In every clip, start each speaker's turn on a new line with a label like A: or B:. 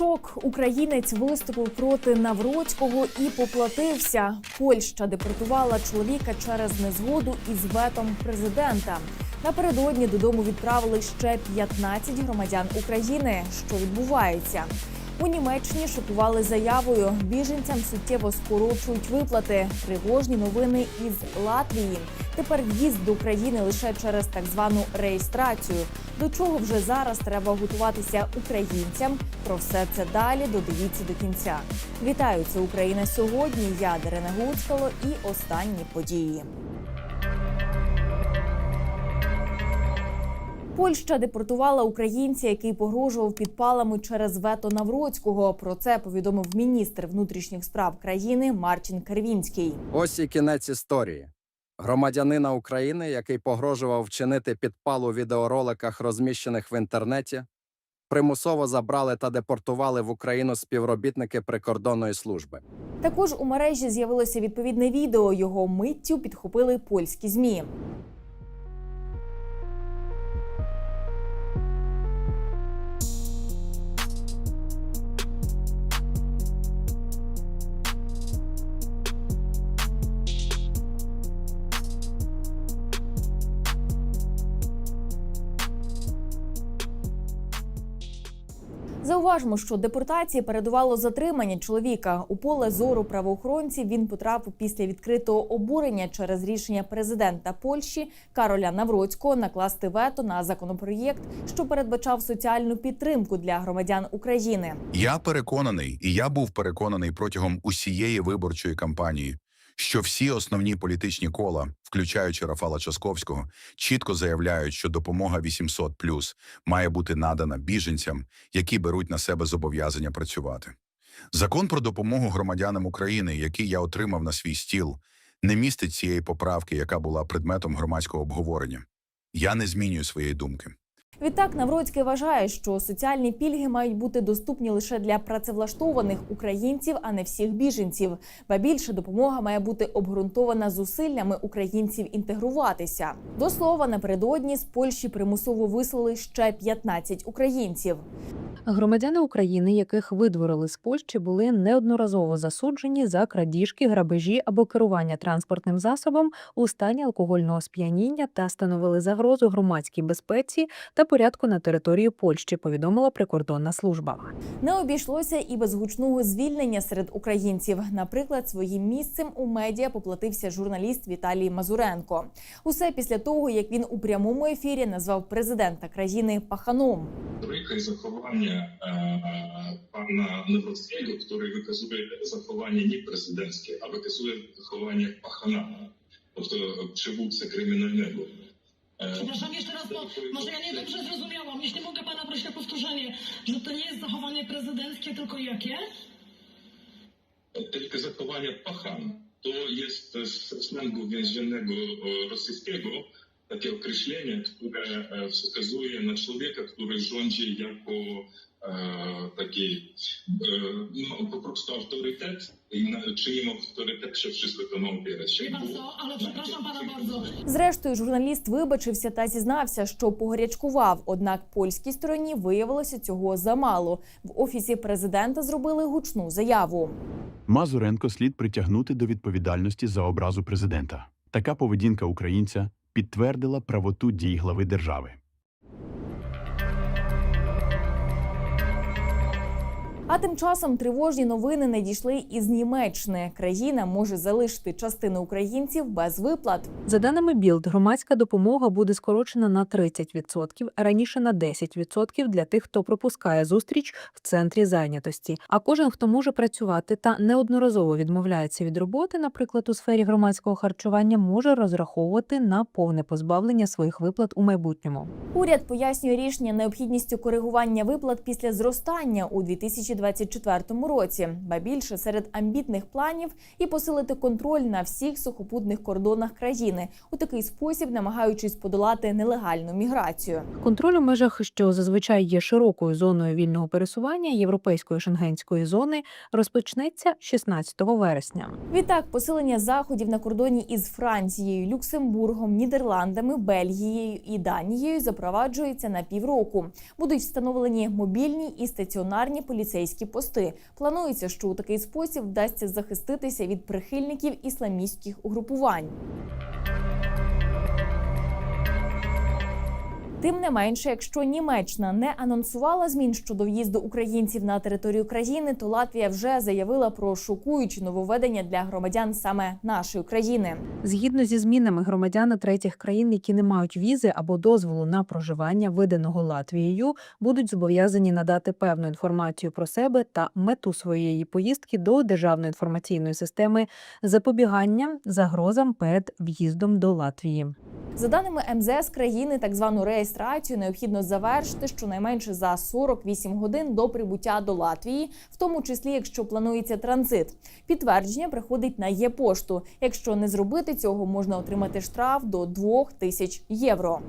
A: Шок українець виступив проти Навроцького і поплатився. Польща депортувала чоловіка через незгоду із ветом президента. Напередодні додому відправили ще 15 громадян України. Що відбувається? У Німеччині шокували заявою. Біженцям суттєво скорочують виплати. Тривожні новини із Латвії. Тепер в'їзд до України лише через так звану реєстрацію. До чого вже зараз треба готуватися українцям? Про все це далі додивіться до кінця. Вітаю, це Україна сьогодні. Я Дарина Гуцкало і останні події. Польща депортувала українця, який погрожував підпалами через вето Навроцького. Про це повідомив міністр внутрішніх справ країни Мартін Карвінський.
B: Ось і кінець історії. Громадянина України, який погрожував вчинити підпал у відеороликах, розміщених в інтернеті, примусово забрали та депортували в Україну співробітники прикордонної служби.
A: Також у мережі з'явилося відповідне відео. Його миттю підхопили польські змі. Зауважимо, що депортації передувало затримання чоловіка. У поле зору правоохоронців він потрапив після відкритого обурення через рішення президента Польщі Кароля Навроцького накласти вето на законопроєкт, що передбачав соціальну підтримку для громадян України.
C: Я переконаний, і я був переконаний протягом усієї виборчої кампанії, що всі основні політичні кола, включаючи Рафала Часковського, чітко заявляють, що допомога 800+, має бути надана біженцям, які беруть на себе зобов'язання працювати. Закон про допомогу громадянам України, який я отримав на свій стіл, не містить цієї поправки, яка була предметом громадського обговорення. Я не змінюю своєї думки.
A: Відтак Навроцький вважає, що соціальні пільги мають бути доступні лише для працевлаштованих українців, а не всіх біженців. Ба більше допомога має бути обґрунтована зусиллями українців інтегруватися. До слова, напередодні з Польщі примусово вислали ще 15 українців.
D: Громадяни України, яких видворили з Польщі, були неодноразово засуджені за крадіжки, грабежі або керування транспортним засобом у стані алкогольного сп'яніння та становили загрозу громадській безпеці та порядку на території Польщі. Повідомила прикордонна служба.
A: Не обійшлося і без гучного звільнення серед українців. Наприклад, своїм місцем у медіа поплатився журналіст Віталій Мазуренко. Усе після того, як він у прямому ефірі назвав президента країни паханом.
E: Рика заховання е, пана Невроцького, який виказує заховання не президентське, а виказує заховання пахана, тобто przywódcę kryminalnego. E,
F: Przepraszam jeszcze raz, bo może ja nie dobrze zrozumiałam. Jeśli mogę pana prosić o powtórzenie, że to nie jest zachowanie prezydenckie, tylko jakie?
E: Tylko zachowanie pachan to jest z slangu więziennego e, rosyjskiego takie określenie, które wskazuje na człowieka, który rządzi jako taki no, po prostu autorytet i na czyim autorytecie wszystko to ma opierać się.
F: Wie ale przepraszam pana bardzo.
A: Зрештою, журналіст вибачився та зізнався, що погорячкував. Однак польській стороні виявилося цього замало. В офісі президента зробили гучну заяву.
G: Мазуренко слід притягнути до відповідальності за образу президента. Така поведінка українця підтвердила правоту дій глави держави.
A: А тим часом тривожні новини надійшли із Німеччини. Країна може залишити частину українців без виплат.
D: За даними Білд, громадська допомога буде скорочена на 30%, а раніше на 10% для тих, хто пропускає зустріч в центрі зайнятості. А кожен, хто може працювати та неодноразово відмовляється від роботи, наприклад, у сфері громадського харчування, може розраховувати на повне позбавлення своїх виплат у майбутньому.
A: Уряд пояснює рішення необхідністю коригування виплат після зростання у 2024 році, ба більше серед амбітних планів і посилити контроль на всіх сухопутних кордонах країни у такий спосіб, намагаючись подолати нелегальну міграцію.
D: Контроль у межах, що зазвичай є широкою зоною вільного пересування європейської шенгенської зони, розпочнеться 16 вересня.
A: Відтак, посилення заходів на кордоні із Францією, Люксембургом, Нідерландами, Бельгією і Данією запроваджується на півроку. Будуть встановлені мобільні і стаціонарні поліцейські армійські пости. Планується, що у такий спосіб вдасться захиститися від прихильників ісламістських угрупувань. Тим не менше, якщо Німеччина не анонсувала змін щодо в'їзду українців на територію країни, то Латвія вже заявила про шокуючі нововведення для громадян саме нашої країни.
D: Згідно зі змінами, громадяни третіх країн, які не мають візи або дозволу на проживання, виданого Латвією, будуть зобов'язані надати певну інформацію про себе та мету своєї поїздки до державної інформаційної системи запобігання загрозам перед в'їздом до Латвії.
A: За даними МЗС країни, так звану реєстрацію необхідно завершити щонайменше за 48 годин до прибуття до Латвії, в тому числі якщо планується транзит. Підтвердження приходить на є-пошту. Якщо не зробити цього, можна отримати штраф до 2 тисяч євро.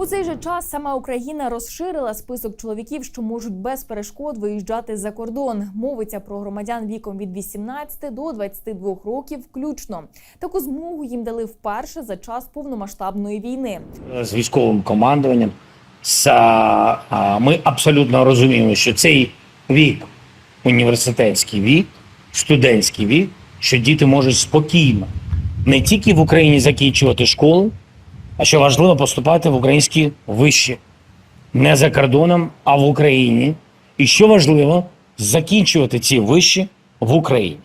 A: У цей же час сама Україна розширила список чоловіків, що можуть без перешкод виїжджати за кордон. Мовиться про громадян віком від 18 до 22 років, включно. Таку змогу їм дали вперше за час повномасштабної війни.
H: з військовим командуванням. Ми абсолютно розуміємо, що цей вік, університетський вік, студентський вік, що діти можуть спокійно не тільки в Україні закінчувати школу, а що важливо поступати в українські виші. Не за кордоном, а в Україні. І що важливо, закінчувати ці виші в Україні.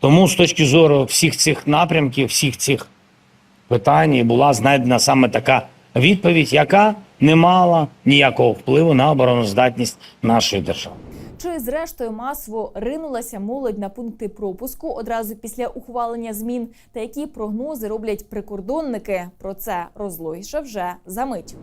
H: Тому з точки зору всіх цих напрямків, всіх цих питанні була знайдена саме така відповідь, яка не мала ніякого впливу на обороноздатність нашої держави.
A: Чи зрештою масово ринулася молодь на пункти пропуску одразу після ухвалення змін? Та які прогнози роблять прикордонники? Про це розлогіше вже за мить.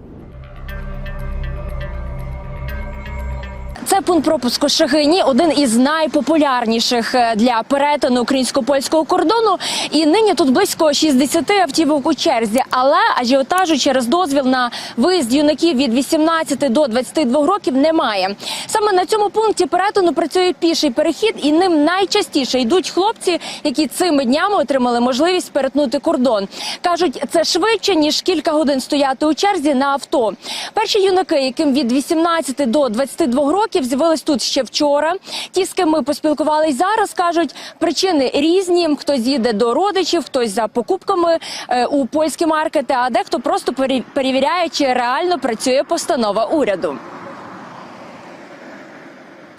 I: Це пункт пропуску Шагині, один із найпопулярніших е, для перетину українсько-польського кордону. І нині тут близько 60 автівок у черзі. Але ажіотажу через дозвіл на виїзд юнаків від 18 до 22 років немає. Саме на цьому пункті перетину працює піший перехід, і ним найчастіше йдуть хлопці, які цими днями отримали можливість перетнути кордон. кажуть, це швидше ніж кілька годин стояти у черзі на авто. Перші юнаки, яким від 18 до 22 років, з'явились тут ще вчора. Ті, з ким ми поспілкувались зараз, кажуть, причини різні. Хтось їде до родичів, хтось за покупками е, у польські маркети, а дехто просто перевіряє, чи реально працює постанова уряду.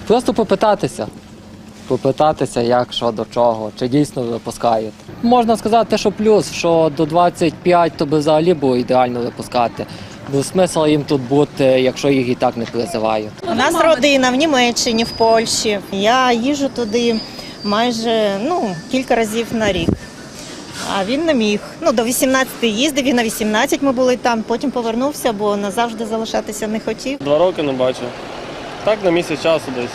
J: Просто попитатися. Попитатися, як, що, до чого, чи дійсно випускають. Можна сказати, що плюс, що до 25 то би взагалі було ідеально випускати. Бо смисл їм тут бути, якщо їх і так не призивають.
K: У нас родина в Німеччині, в Польщі. Я їжу туди майже ну, кілька разів на рік. А він не міг. Ну, до 18 їздив, і на 18 ми були там, потім повернувся, бо назавжди залишатися не хотів.
L: Два роки не бачив. Так на місяць часу десь.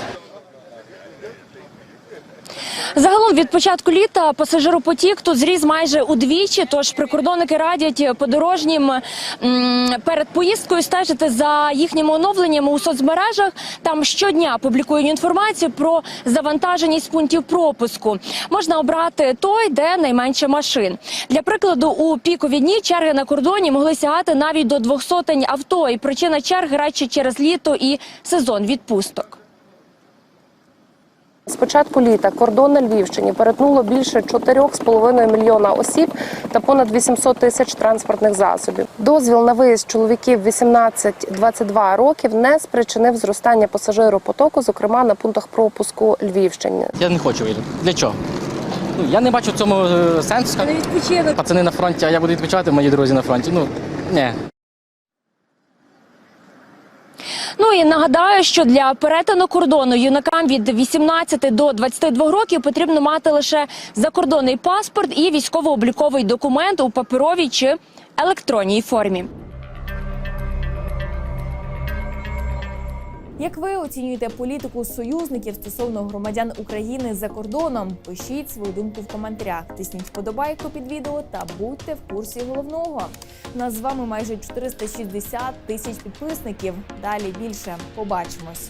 I: Загалом від початку літа пасажиропотік тут зріс майже удвічі. Тож прикордонники радять подорожнім перед поїздкою стежити за їхніми оновленнями у соцмережах. Там щодня публікують інформацію про завантаженість пунктів пропуску. Можна обрати той, де найменше машин. Для прикладу, у пікові дні черги на кордоні могли сягати навіть до 200 авто. І причина черг радше через літо і сезон відпусток.
M: Початку літа кордон на Львівщині перетнуло більше 4,5 мільйона осіб та понад 800 тисяч транспортних засобів. Дозвіл на виїзд чоловіків 18-22 років не спричинив зростання пасажиропотоку, зокрема на пунктах пропуску Львівщини.
J: Я не хочу вірити. Для чого? Ну, я не бачу в цьому е, сенсу. Пацани на фронті, а я буду відпочивати, мої друзі на фронті. Ну, ні.
I: Ну і нагадаю, що для перетину кордону юнакам від 18 до 22 років потрібно мати лише закордонний паспорт і військово-обліковий документ у паперовій чи електронній формі.
A: Як ви оцінюєте політику союзників стосовно громадян України за кордоном? Пишіть свою думку в коментарях. Тисніть вподобайку під відео та будьте в курсі головного. Нас з вами майже 460 тисяч підписників. Далі більше побачимось.